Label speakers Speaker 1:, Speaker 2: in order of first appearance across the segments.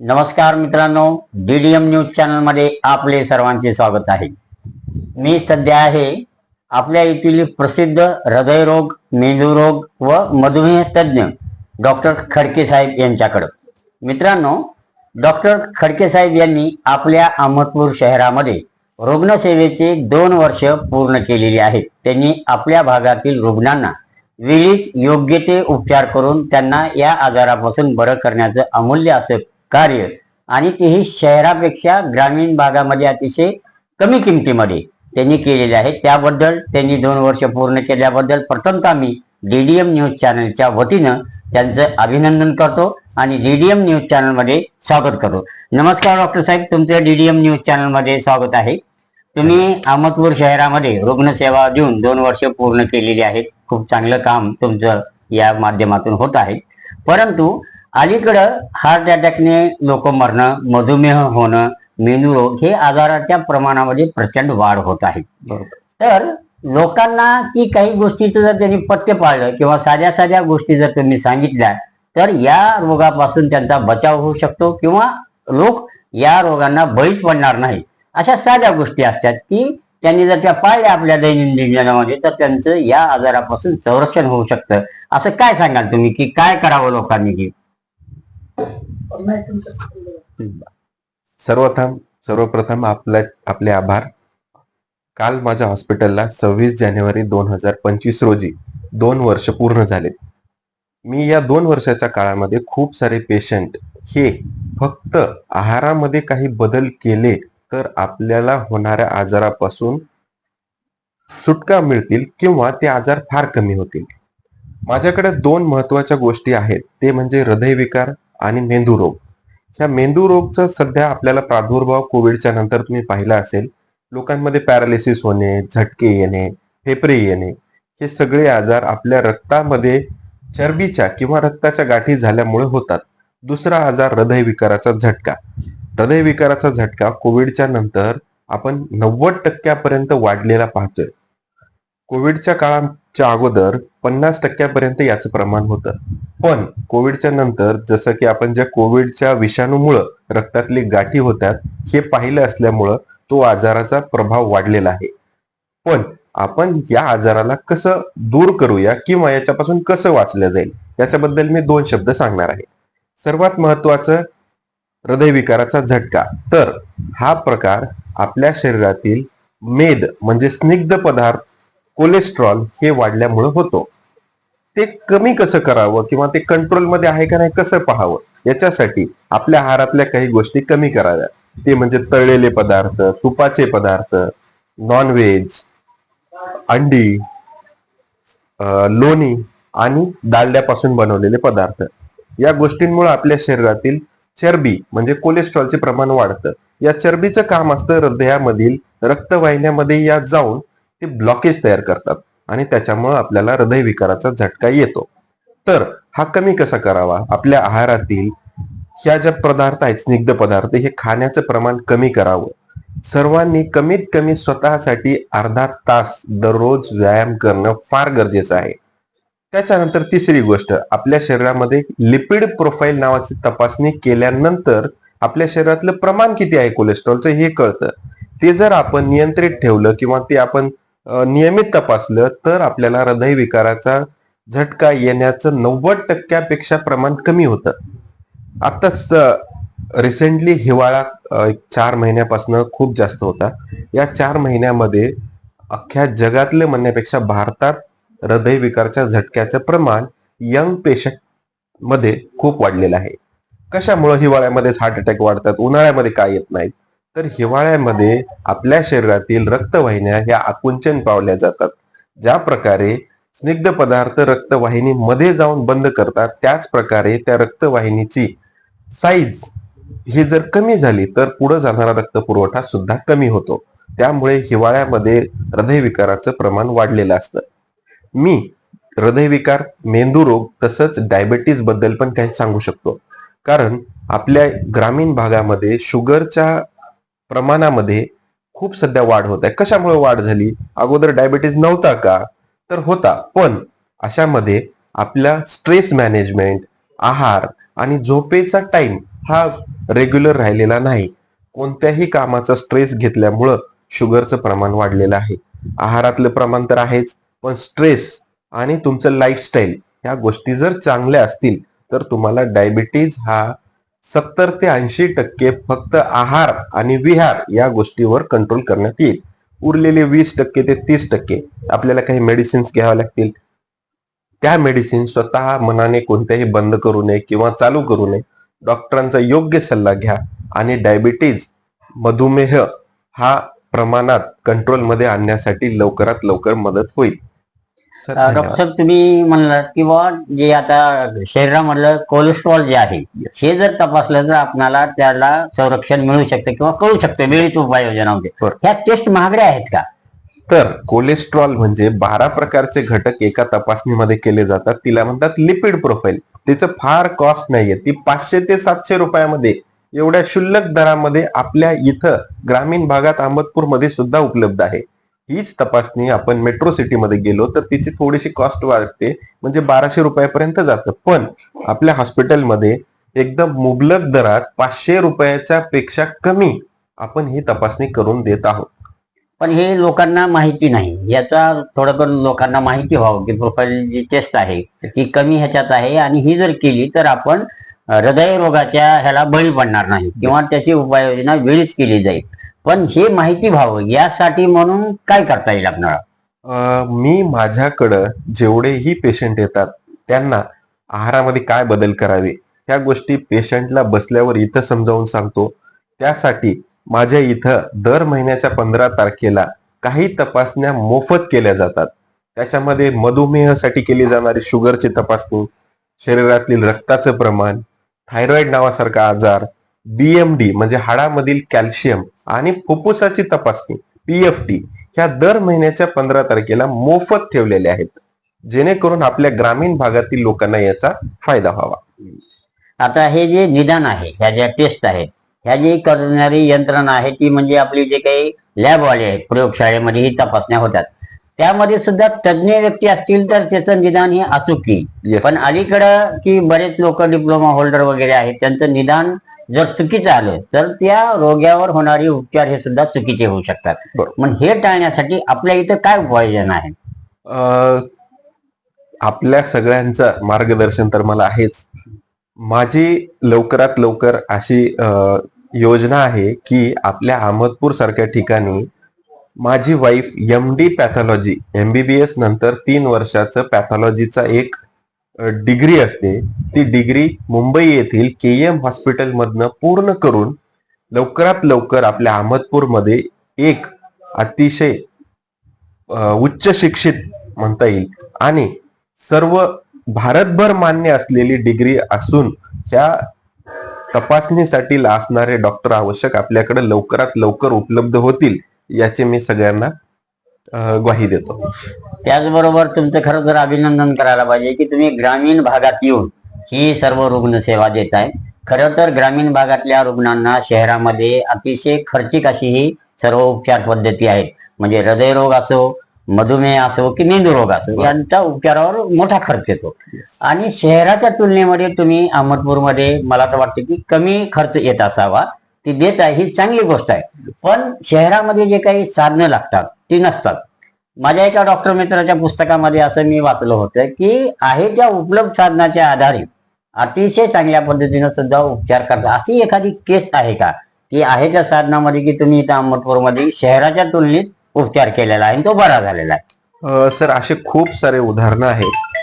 Speaker 1: नमस्कार मित्रांनो D D M news चॅनलमध्ये आपले सर्वांचे स्वागत आहे. मी सध्या आहे आपल्या येथील प्रसिद्ध हृदयरोग मेंदूरोग व मधुमेह तज्ज्ञ डॉक्टर खडके साहेब यांच्याकडं. मित्रांनो डॉक्टर खडके साहेब यांनी आपल्या अहमदपूर शहरामध्ये रुग्णसेवेचे दोन वर्ष पूर्ण केलेली आहेत. त्यांनी आपल्या भागातील रुग्णांना वेळीच योग्य ते उपचार करून त्यांना या आजारापासून बरं करण्याचं अमूल्य असं कार्य आणि तेही शहरापेक्षा ग्रामीण भागामध्ये अतिशय कमी किमतीमध्ये त्यांनी केलेले आहे. त्याबद्दल त्यांनी दोन वर्ष पूर्ण केल्याबद्दल प्रथमतः मी डीडीएम न्यूज चॅनलच्या वतीनं त्यांचं अभिनंदन करतो आणि डीडीएम न्यूज चॅनलमध्ये स्वागत करतो. नमस्कार डॉक्टर साहेब. तुमचं डीडीएम न्यूज चॅनलमध्ये स्वागत आहे. तुम्ही अहमदपूर शहरामध्ये रुग्णसेवा देऊन दोन वर्ष पूर्ण केलेली आहेत. खूप चांगलं काम तुमचं या माध्यमातून होत आहे. परंतु अलीकडं हार्ट अटॅकने लोक मरणं मधुमेह होणं मेंदूरोग हे आजाराच्या प्रमाणामध्ये प्रचंड वाढ होत आहे. तर लोकांना की काही गोष्टीचं जर त्यांनी पथ्य पाळलं किंवा साध्या साध्या गोष्टी जर तुम्ही सांगितल्या तर या रोगापासून त्यांचा बचाव होऊ शकतो किंवा लोक या रोगांना बळीच पडणार नाही अशा साध्या गोष्टी असतात की त्यांनी जर त्या पाळल्या आपल्या दैनंदिन जीवनामध्ये तर त्यांचं या आजारापासून संरक्षण होऊ शकतं. असं काय सांगाल तुम्ही की काय करावं लोकांनी की
Speaker 2: सर्वप्रथम सर्वप्रथम आपल्या आपले आभार. काल माझ्या हॉस्पिटलला सव्वीस जानेवारी दोन हजार पंचवीस रोजी दोन वर्ष पूर्ण झाले. मी या दोन वर्षाच्या काळामध्ये खूप सारे पेशंट हे फक्त आहारामध्ये काही बदल केले तर आपल्याला होणाऱ्या आजारापासून सुटका मिळतील किंवा ते आजार फार कमी होतील. माझ्याकडे दोन महत्त्वाच्या गोष्टी आहेत. ते म्हणजे हृदयविकार आणि मेंदू रोग. ह्या मेंदू रोगचा सध्या आपल्याला प्रादुर्भाव कोविडच्या नंतर तुम्ही पाहिला असेल. लोकांमध्ये पॅरालिसिस होणे झटके येणे फेफरे येणे हे सगळे आजार आपल्या रक्तामध्ये चरबीच्या किंवा रक्ताच्या गाठी झाल्यामुळे होतात. दुसरा आजार हृदयविकाराचा झटका. हृदयविकाराचा झटका कोविडच्या नंतर आपण नव्वद टक्क्यापर्यंत वाढलेला पाहतोय. कोविडच्या काळात च्या अगोदर पन्नास टक्क्यापर्यंत याचं प्रमाण होतं. पण कोविडच्या नंतर जसं की आपण ज्या कोविडच्या विषाणूमुळं रक्तातली गाठी होतात हे पाहिलं असल्यामुळं तो आजाराचा प्रभाव वाढलेला आहे. पण आपण या आजाराला कसं दूर करूया किंवा याच्यापासून कसं वाचलं जाईल याच्याबद्दल मी दोन शब्द सांगणार आहे. सर्वात महत्वाचं हृदयविकाराचा झटका. तर हा प्रकार आपल्या शरीरातील मेद म्हणजे स्निग्ध पदार्थ कोलेस्ट्रॉल हे वाढल्यामुळे होतो. ते कमी कसं करावं किंवा ते कंट्रोलमध्ये आहे का नाही कसं पाहावं? याच्यासाठी आपल्या आहारातल्या काही गोष्टी कमी कराव्या ते म्हणजे तळलेले पदार्थ तुपाचे पदार्थ नॉनव्हेज अंडी लोणी आणि डालड्यापासून बनवलेले पदार्थ. या गोष्टींमुळे आपल्या शरीरातील चरबी म्हणजे कोलेस्ट्रॉलचे प्रमाण वाढतं. या चरबीचं काम असतं हृदयामधील रक्तवाहिन्यामध्ये या जाऊन ते ब्लॉकेज तयार करतात आणि त्याच्यामुळे आपल्याला हृदयविकाराचा झटका येतो. तर हा कमी कसा करावा? आपल्या आहारातील ह्या ज्या पदार्थ आहेत स्निग्ध पदार्थ हे खाण्याचं प्रमाण कमी करावं. सर्वांनी कमीत कमी स्वतःसाठी अर्धा तास दररोज व्यायाम करणं फार गरजेचं आहे. त्याच्यानंतर तिसरी गोष्ट आपल्या शरीरामध्ये लिपिड प्रोफाईल नावाची तपासणी केल्यानंतर आपल्या शरीरातलं प्रमाण किती आहे? कोलेस्ट्रॉलचं हे कळतं. ते जर आपण नियंत्रित ठेवलं किंवा ते आपण नियमित तपासलं तर आपल्याला हृदयविकाराचा झटका येण्याचं नव्वद टक्क्यापेक्षा प्रमाण कमी होतं. आताच रिसेंटली हिवाळा चार महिन्यापासून खूप जास्त होता. या चार महिन्यामध्ये अख्ख्या जगातलं म्हणण्यापेक्षा भारतात हृदयविकारच्या झटक्याचं प्रमाण यंग पेशंटमध्ये खूप वाढलेलं आहे. कशामुळे हिवाळ्यामध्येच हार्ट अटॅक वाढतात? उन्हाळ्यामध्ये काय येत नाहीत? तर हिवाळ्यामध्ये आपल्या शरीरातील रक्तवाहिन्या ह्या आकुंचन पावल्या जातात. ज्या प्रकारे स्निग्ध पदार्थ रक्तवाहिनीमध्ये जाऊन बंद करतात त्याच प्रकारे त्या रक्तवाहिनीची साईज ही जर कमी झाली तर पुढे जाणारा रक्तपुरवठा सुद्धा कमी होतो. त्यामुळे हिवाळ्यामध्ये हृदयविकाराचं प्रमाण वाढलेलं असतं. मी हृदयविकार मेंदू रोग तसंच डायबेटीजबद्दल पण काही सांगू शकतो. कारण आपल्या ग्रामीण भागामध्ये शुगरच्या प्रमाणामध्ये खूप सध्या वाढ होत आहे. कशामुळे वाढ झाली? अगोदर डायबिटीज नव्हता का? तर होता. पण अशामध्ये आपला स्ट्रेस मॅनेजमेंट आहार आणि झोपेचा टाइम हा रेग्युलर राहिलेला नाही. कोणत्याही कामाचा स्ट्रेस घेतल्यामुळं शुगरचं प्रमाण वाढलेलं आहे. आहारातलं प्रमाण तर आहेच पण स्ट्रेस आणि तुमचं लाईफस्टाईल ह्या गोष्टी जर चांगल्या असतील तर तुम्हाला डायबिटीज हा सत्तर ते ऐंशी टक्के फक्त आहार आणि विहार या गोष्टीवर कंट्रोल करण्यात येईल. उरलेले वीस टक्के ते तीस टक्के आपल्याला काही मेडिसिन्स घ्याव्या लागतील. त्या मेडिसिन स्वतः मनाने कोणत्याही बंद करू नये किंवा चालू करू नये. डॉक्टरांचा योग्य सल्ला घ्या आणि डायबिटीज मधुमेह हा प्रमाणात कंट्रोलमध्ये आणण्यासाठी लवकरात लवकर मदत होईल.
Speaker 1: डॉक्टर तुम्ही म्हणलात की बुवा जे आता शरीरामधलं कोलेस्ट्रॉल जे आहे हे जर तपासलं तर आपल्याला त्याला संरक्षण मिळू शकतं किंवा कळू शकतं वेळीच उपाययोजनामध्ये. ह्या टेस्ट महागड्या आहेत का?
Speaker 2: तर कोलेस्ट्रॉल म्हणजे बारा प्रकारचे घटक एका तपासणीमध्ये केले जातात. तिला म्हणतात लिपिड प्रोफाईल तिचं फार कॉस्ट नाहीये. ती पाचशे ते सातशे रुपयामध्ये एवढ्या क्षुल्लक दरामध्ये आपल्या इथं ग्रामीण भागात अहमदपूरमध्ये सुद्धा उपलब्ध आहे. हीच तपासणी आपण मेट्रो सिटीमध्ये गेलो तर तिची थोडीशी कॉस्ट वाढते. म्हणजे बाराशे रुपयापर्यंत जातं. पण आपल्या हॉस्पिटलमध्ये एकदम मुबलक दरात पाचशे रुपयाच्या पेक्षा कमी आपण ही तपासणी करून देत आहोत.
Speaker 1: पण हे लोकांना माहिती नाही. याचा थोडं करून लोकांना माहिती व्हावं की प्रोफाईल जी टेस्ट आहे ती कमी ह्याच्यात आहे आणि ही जर केली तर आपण हृदयरोगाच्या ह्याला बळी पडणार नाही. किंवा त्याची उपाययोजना वेळीच केली जाईल. पण हे माहिती व्हावं यासाठी म्हणून काय करता येईल आपल्याला
Speaker 2: मी माझ्याकडं जेवढेही पेशंट येतात त्यांना आहारामध्ये काय बदल करावे ह्या गोष्टी पेशंटला बसल्यावर इथं समजावून सांगतो. त्यासाठी माझ्या इथं दर महिन्याच्या पंधरा तारखेला काही तपासण्या मोफत केल्या जातात. त्याच्यामध्ये मधुमेहासाठी केली जाणारी शुगरची तपासणी शरीरातील रक्ताचं प्रमाण थायरॉइड नावासारखा आजार बीएमडी म्हणजे हाडामधील कॅल्शियम आणि फुफ्फुसाची तपासणी पीएफटी ह्या दर महिन्याच्या पंधरा तारखेला मोफत ठेवलेल्या आहेत. जेणेकरून आपल्या ग्रामीण भागातील लोकांना याचा फायदा व्हावा.
Speaker 1: आता हे जे निदान आहे ह्या ज्या टेस्ट आहेत ह्या जी करणारी यंत्रणा आहे ती म्हणजे आपली जे काही लॅबवाले आहेत प्रयोगशाळेमध्ये ही तपासण्या होतात. त्यामध्ये सुद्धा तज्ज्ञ व्यक्ती असतील तर त्याचं निदान हे अचूक येईल. पण अलीकडं की बरेच लोक डिप्लोमा होल्डर वगैरे आहेत त्यांचं निदान जर चुकीचं आलं तर त्या रोग्यावर होणारे उपचार हे सुद्धा चुकीचे होऊ शकतात. मग हे टाळण्यासाठी आपल्या इथं काय उपाययोजना आहे?
Speaker 2: आपल्या सगळ्यांचं मार्गदर्शन तर मला आहेच. माझी लवकरात लवकर अशी योजना आहे की आपल्या अहमदपूर सारख्या ठिकाणी माझी wife M D pathology MBBS नंतर तीन वर्षाचं पॅथॉलॉजीचा एक डिग्री असते. ती डिग्री मुंबई येथील के एम हॉस्पिटल मधनं पूर्ण करून लवकरात लवकर आपल्या अहमदपूरमध्ये एक अतिशय उच्च शिक्षित म्हणता येईल. आणि सर्व भारतभर मान्य असलेली डिग्री असून ह्या तपासणीसाठी असणारे डॉक्टर आवश्यक आपल्याकडे लवकरात लवकर उपलब्ध होतील याचे मी सगळ्यांना ग्वाही देतो.
Speaker 1: त्याचबरोबर तुमचं खरं तर अभिनंदन करायला पाहिजे की तुम्ही ग्रामीण भागात येऊन ही सर्व रुग्णसेवा देत आहे. खरं तर ग्रामीण भागातल्या रुग्णांना शहरामध्ये अतिशय खर्चिक अशी ही सर्व उपचार पद्धती आहेत. म्हणजे हृदयरोग असो मधुमेह असो की मेंदूरोग असो यांच्या उपचारावर मोठा खर्च येतो. आणि शहराच्या तुलनेमध्ये तुम्ही अहमदपूरमध्ये मला तर वाटतं की कमी खर्च येत असावा. ती देत आहे ही चांगली गोष्ट आहे. पण शहरामध्ये जे काही साधनं लागतात ती नसतात. माझ्या एका डॉक्टर मित्राच्या पुस्तकामध्ये असं मी वाचलं होतं की आहे त्या उपलब्ध साधनाच्या आधारे अतिशय चांगल्या पद्धतीनं सुद्धा उपचार करतात. अशी एखादी केस आहे का? की आहे त्या साधनामध्ये की तुम्ही इथं अहमदपूरमध्ये शहराच्या तुलनेत उपचार केलेला आहे आणि तो बरा झालेला आहे?
Speaker 2: सर असे खूप सारे उदाहरणं आहेत.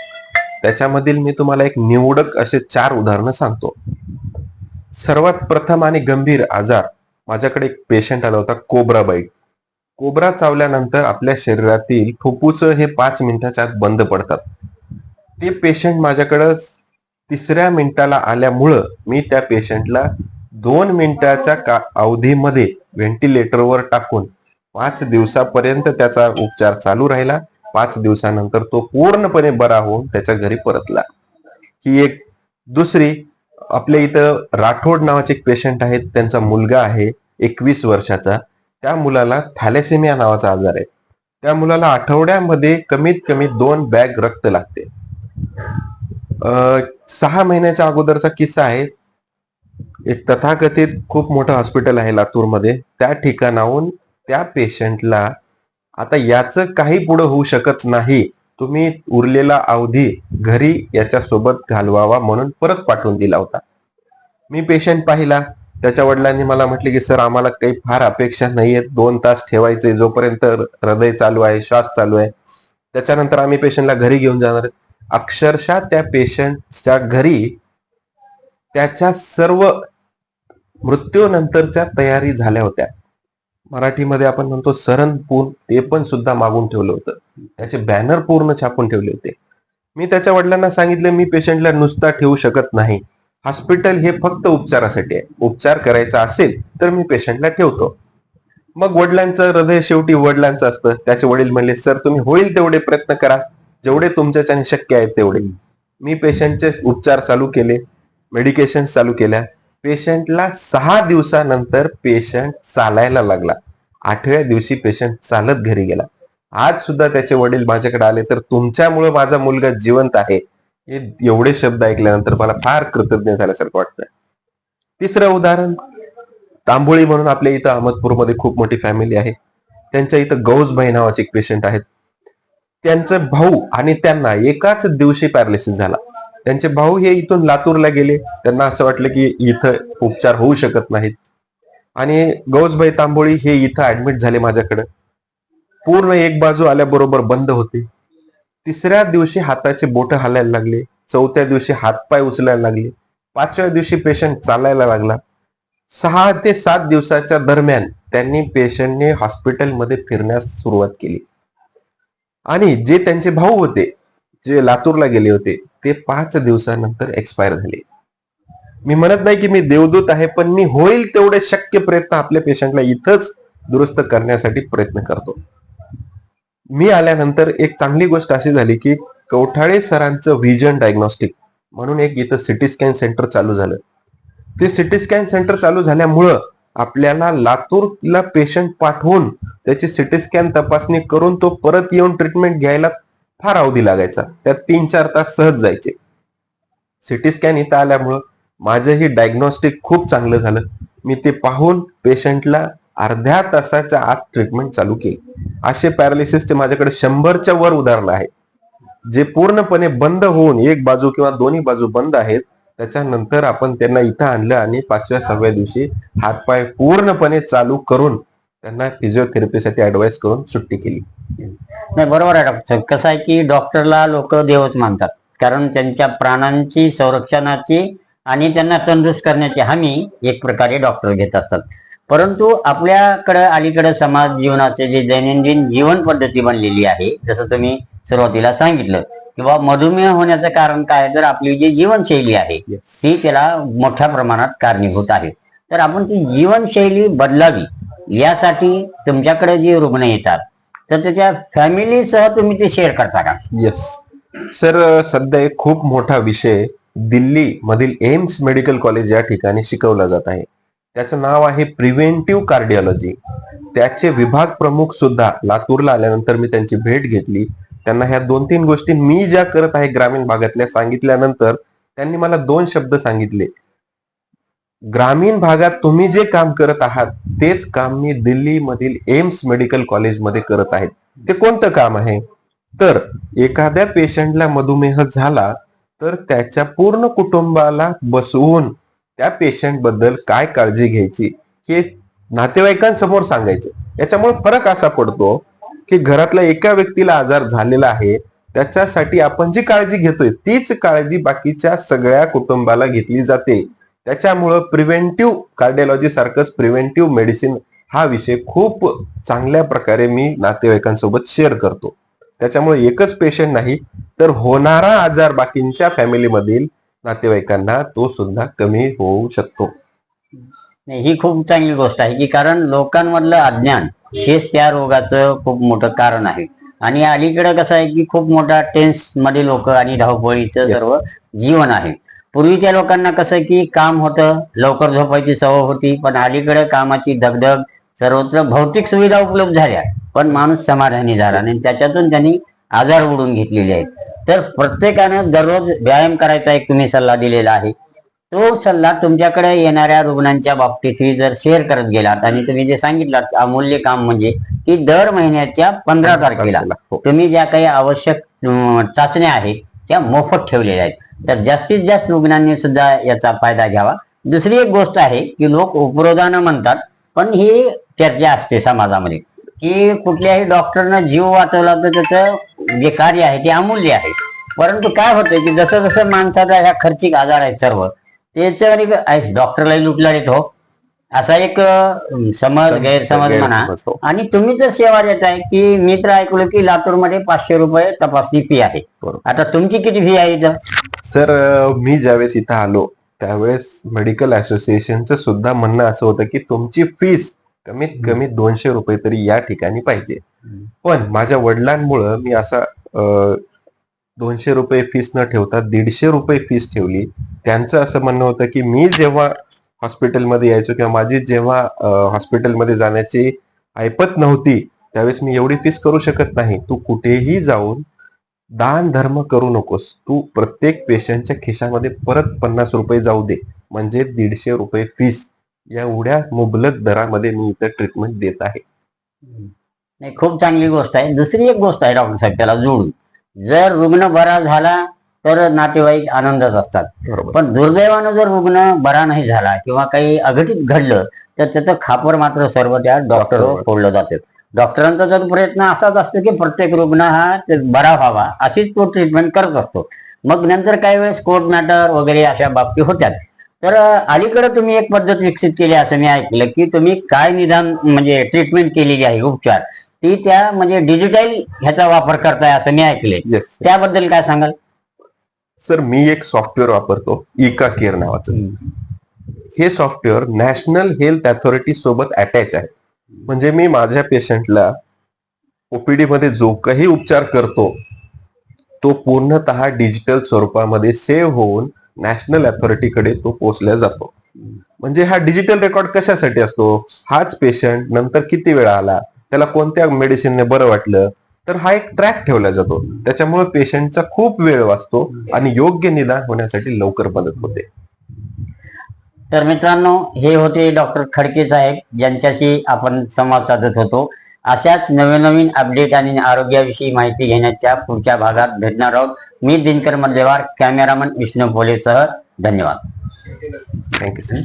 Speaker 2: त्याच्यामधील मी तुम्हाला एक निवडक असे चार उदाहरणं सांगतो. सर्वात प्रथम आणि गंभीर आजार. माझ्याकडे एक पेशंट आला होता कोब्रा बाईट कोबरा चावल्यानंतर आपल्या शरीरातील फुफ्फुस हे पाच मिनिटाच्या आत बंद पडतात. ते पेशंट माझ्याकडं तिसऱ्या मिनिटाला आल्यामुळं मी त्या पेशंटला दोन मिनिटाच्या का अवधीमध्ये व्हेंटिलेटरवर टाकून पाच दिवसापर्यंत त्याचा उपचार चालू राहिला. पाच दिवसानंतर तो पूर्णपणे बरा होऊन त्याच्या घरी परतला. ही एक दुसरी आपल्या इथं राठोड नावाचे एक पेशंट आहेत. त्यांचा मुलगा आहे एकवीस वर्षाचा. त्या मुलाला थॅलेसेमिया नावाचा आजार आहे. त्या मुलाला आठवड्यामध्ये कमीत कमी दोन बॅग रक्त लागते. अं, सहा महिन्याच्या अगोदरचा किस्सा आहे. एक तथाकथित खूप मोठं हॉस्पिटल आहे लातूरमध्ये. त्या ठिकाणाहून त्या पेशंटला आता याचं काही पुढं होऊ शकत नाही. तुम्ही उरलेला अवधी घरी याच्या सोबत घालवावा म्हणून परत पाठवून दिला होता. मी पेशंट पाहिला. त्याच्या वडिलांनी मला म्हटले की सर आम्हाला काही फार अपेक्षा नाहीये. दोन तास ठेवायचे. जोपर्यंत हृदय चालू आहे श्वास चालू आहे त्याच्यानंतर आम्ही पेशंटला घरी घेऊन जाणार अक्षरशः त्या पेशंटच्या घरी त्याच्या सर्व मृत्यूनंतरच्या तयारी झाल्या होत्या. मराठीमध्ये आपण म्हणतो सरण पूर्ण ते पण सुद्धा मागून ठेवलं होतं. त्याचे बॅनर पूर्ण छापून ठेवले होते. मी त्याच्या वडिलांना सांगितलं मी पेशंटला नुसता ठेवू शकत नाही. हॉस्पिटल हे फक्त उपचारासाठी आहे. उपचार करायचा असेल तर मी पेशंटला ठेवतो. मग वडिलांचं हृदय शेवटी वडिलांचं असतं. त्याचे वडील म्हणले सर तुम्ही होईल तेवढे प्रयत्न करा. जेवढे तुमच्याच्याने शक्य आहे तेवढे. मी पेशंटचे उपचार चालू केले मेडिकेशन चालू केल्या. पेशंटला सहा दिवसानंतर पेशंट चालायला लागला. आठव्या दिवशी पेशंट चालत घरी गेला. आज सुद्धा त्याचे वडील माझ्याकडे आले तर तुमच्यामुळे माझा मुलगा जिवंत आहे. हे एवढे शब्द ऐकल्यानंतर मला फार कृतज्ञ झाल्यासारखं वाटतं तिसरं उदाहरण तांबोळी म्हणून आपल्या इथं अहमदपूरमध्ये खूप मोठी फॅमिली आहे. त्यांच्या इथं गौजभाई नावाचे एक पेशंट आहेत. त्यांचा भाऊ आणि त्यांना एकाच दिवशी पॅरालिसिस झाला. त्यांचे भाऊ हे इथून लातूरला गेले. त्यांना असं वाटलं की इथं उपचार होऊ शकत नाहीत. आणि गौजभाई तांबोळी हे इथं ऍडमिट झाले माझ्याकडे. पूर्ण एक बाजू आल्याबरोबर बंद होते. तिसऱ्या दिवशी हाताचे बोट हालायला लागले. चौथ्या दिवशी हातपाय उचलायला लागले. पाचव्या दिवशी पेशंट चालायला लागला. सहा ते सात दिवसाच्या दरम्यान त्यांनी पेशंटने हॉस्पिटलमध्ये फिरण्यास सुरुवात केली. आणि जे त्यांचे भाऊ होते जे लातूरला गेले होते ते पाच दिवसानंतर एक्सपायर झाले. मी म्हणत नाही की मी देवदूत आहे पण मी होईल तेवढे शक्य प्रयत्न आपल्या पेशंटला इथंच दुरुस्त करण्यासाठी प्रयत्न करतो. मी आल्यानंतर एक चांगली गोष्ट अशी झाली की कवठाळे सरांचं व्हिजन डायग्नॉस्टिक म्हणून एक इथं सिटी स्कॅन सेंटर चालू झालं. ते सिटी स्कॅन सेंटर चालू झाल्यामुळं आपल्याला लातूरला पेशंट पाठवून त्याची सिटी स्कॅन तपासणी करून तो परत येऊन ट्रीटमेंट घ्यायला फार अवधी लागायचा. त्यात तीन चार तास सहज जायचे. सिटी स्कॅन इथं आल्यामुळं माझंही डायग्नॉस्टिक खूप चांगलं झालं. मी ते पाहून पेशंटला अर्ध्या तासाच्या आत ट्रीटमेंट चालू केली. असे पॅरालिसिसचे माझ्याकडे शंभरच्या वर उदाहरण आहे. जे पूर्णपणे बंद होऊन एक बाजू किंवा दोन्ही बाजू बंद आहेत त्याच्यानंतर आपण त्यांना इथं आणलं आणि पाचव्या सहाव्या दिवशी हातपाय पूर्णपणे चालू करून त्यांना फिजिओथेरपीसाठी ऍडवाइस करून सुट्टी केली.
Speaker 1: नाही बरोबर आहे डॉक्टर. कसं आहे की डॉक्टरला लोक देवच मानतात. कारण त्यांच्या प्राणांची संरक्षणाची आणि त्यांना तंदुरुस्त करण्याची हमी एक प्रकारे डॉक्टर घेत असतात. परंतु आपल्याकडं अलीकडे समाज जीवनाचे जे दैनंदिन जीवन पद्धती बनलेली आहे जसं तुम्ही सुरुवातीला सांगितलं किंवा मधुमेह होण्याचं कारण काय तर आपली जी जीवनशैली आहे ती त्याला मोठ्या प्रमाणात कारणीभूत आहे. तर आपण ती जीवनशैली बदलावी यासाठी तुमच्याकडे जे रुग्ण येतात तर त्याच्या फॅमिलीसह तुम्ही ते शेअर करता का?
Speaker 2: येस सर सध्या एक खूप मोठा विषय दिल्ली मधील एम्स मेडिकल कॉलेज या ठिकाणी शिकवला जात आहे. त्याचं नाव आहे प्रिव्हेंटिव्ह कार्डिओलॉजी. त्याचे विभाग प्रमुख सुद्धा लातूरला आल्यानंतर मी त्यांची भेट घेतली. त्यांना ह्या दोन तीन गोष्टी मी ज्या करत आहे ग्रामीण भागातल्या सांगितल्यानंतर त्यांनी मला दोन शब्द सांगितले. ग्रामीण भागात तुम्ही जे काम करत आहात तेच काम मी दिल्लीमधील एम्स मेडिकल कॉलेजमध्ये करत आहेत ते कोणतं काम आहे? तर एखाद्या पेशंटला मधुमेह झाला तर त्याच्या पूर्ण कुटुंबाला बसवून त्या पेशंटबद्दल काय काळजी घ्यायची हे नातेवाईकांसमोर सांगायचं. याच्यामुळे फरक असा पडतो की घरातल्या एका व्यक्तीला आजार झालेला आहे त्याच्यासाठी आपण जी काळजी घेतोय तीच काळजी बाकीच्या सगळ्या कुटुंबाला घेतली जाते. त्याच्यामुळं प्रिव्हेंटिव्ह कार्डिओलॉजी सारखंच प्रिव्हेंटिव्ह मेडिसिन हा विषय खूप चांगल्या प्रकारे मी नातेवाईकांसोबत शेअर करतो. त्याच्यामुळे एकच पेशंट नाही तर होणारा आजार बाकींच्या फॅमिलीमधील नातेवाईकांना तो सुद्धा कमी होऊ शकतो.
Speaker 1: नाही ही खूप चांगली गोष्ट आहे की कारण लोकांमधलं अज्ञान हेच त्या रोगाचं खूप मोठं कारण आहे. आणि अलीकडे कसं आहे की खूप मोठा टेन्समध्ये लोक आणि धावपळीचं. सर्व जीवन आहे. पूर्वीच्या लोकांना कसं आहे की काम होतं लवकर झोपायची सवय होती पण अलीकडे कामाची दगदग सर्वत्र भौतिक सुविधा उपलब्ध झाल्या पण माणूस समाधानी झाला नाही. त्याच्यातून त्यांनी आजार उडून घेतलेले आहेत. तर प्रत्येकानं दररोज व्यायाम करायचा एक तुम्ही सल्ला दिलेला आहे. तो सल्ला तुमच्याकडे येणाऱ्या रुग्णांच्या बाबतीतही जर शेअर करत गेलात आणि तुम्ही जे सांगितलं अमूल्य काम म्हणजे की दर महिन्याच्या पंधरा तारखेला
Speaker 2: हो.
Speaker 1: तुम्ही ज्या काही आवश्यक चाचण्या आहेत त्या मोफत ठेवलेल्या आहेत. तर जास्तीत जास्त रुग्णांनी सुद्धा याचा फायदा घ्यावा. दुसरी एक गोष्ट आहे की लोक उपरोधानं म्हणतात पण ही चर्चा असते समाजामध्ये. की कुठल्याही डॉक्टरनं जीव वाचवला तर त्याचं जे कार्य आहे ते अमूल्य आहे. परंतु काय होतं की जसं जसं माणसाचा ह्या खर्चिक आजार आहेत सर्व त्याच्यावर डॉक्टरलाही लुटला येतो असा एक समज गैरसमज म्हणा.
Speaker 2: हो.
Speaker 1: आणि तुम्ही तर सेवा देत आहे की मी तर ऐकलं की लातूरमध्ये पाचशे रुपये तपासणी फी आहे. आता तुमची किती फी आहे इथं?
Speaker 2: सर मी ज्यावेळेस इथं आलो त्यावेळेस मेडिकल असोसिएशनचं सुद्धा म्हणणं असं होतं की तुमची फीस कमीत कमी दोनशे रुपये तरी या ठिकाणी पाहिजे. पण माझ्या वडिलांमुळं मी असा दोनशे रुपये फीस न ठेवता दीडशे रुपये फीस ठेवली. त्यांचं असं म्हणणं होतं की मी जेव्हा हॉस्पिटलमध्ये यायचो किंवा माझी जेव्हा हॉस्पिटलमध्ये जाण्याची ऐपत नव्हती त्यावेळेस मी एवढी फीस करू शकत नाही. तू कुठेही जाऊन दान धर्म करू नकोस. तू प्रत्येक पेशंटच्या खिशामध्ये परत पन्नास रुपये जाऊ दे. म्हणजे दीडशे रुपये फीस एवढ्या मुबलक दरामध्ये मी इथं ट्रीटमेंट देत आहे.
Speaker 1: नाही खूप चांगली गोष्ट आहे. दुसरी एक गोष्ट आहे डॉक्टर साहेब त्याला जोडून. जर रुग्ण बरा झाला तर नातेवाईक आनंदात असतात. पण दुर्दैवानं जर रुग्ण बरा नाही झाला किंवा काही अघटित घडलं तर त्याचं खापर मात्र सर्व त्या डॉक्टरवर
Speaker 2: डॉक्टरवर.
Speaker 1: फोडलं जाते. डॉक्टरांचा जर प्रयत्न असाच असतो की प्रत्येक रुग्ण हा बरा व्हावा अशीच तो ट्रीटमेंट करत असतो. मग नंतर काही वेळेस कोर्ट मॅटर वगैरे अशा बाबती होत्यात तर अलीकडे तुम्ही एक पद्धत विकसित केली असं मी ऐकलं की तुम्ही काय निदान म्हणजे ट्रीटमेंट केलेली आहे उपचार ती त्या म्हणजे डिजिटल ह्याचा वापर करताय असं मी ऐकले त्याबद्दल काय सांगाल?
Speaker 2: सर मी एक सॉफ्टवेअर वापरतो इका केअर नावाचं. हे सॉफ्टवेअर नॅशनल हेल्थ अथॉरिटी सोबत अटॅच आहे. म्हणजे मी माझ्या पेशंटला ओपीडी मध्ये जो काही उपचार करतो तो पूर्णतः डिजिटल स्वरूपामध्ये सेव्ह होऊन नॅशनल अथॉरिटीकडे तो पोहोचला जातो. म्हणजे हा डिजिटल रेकॉर्ड कशासाठी असतो? हाच पेशंट नंतर किती वेळा आला? त्याला कोणत्या मेडिसिनने बरं वाटलं? तर हा एक ट्रॅक ठेवला जातो. त्याच्यामुळे पेशंटचा खूप वेळ वाचतो आणि योग्य निदान होण्यासाठी लवकर मदत होते.
Speaker 1: तर मित्रांनो हे होते डॉक्टर खडके साहेब ज्यांच्याशी आपण संवाद साधत होतो. अशाच नवीन नवीन अपडेट आणि आरोग्याविषयी माहिती घेण्याच्या पुढच्या भागात भेटणार आहोत. मी दिनकर मल्लेवार कॅमेरामन विष्णू भोलेसह धन्यवाद.
Speaker 2: Thank you sir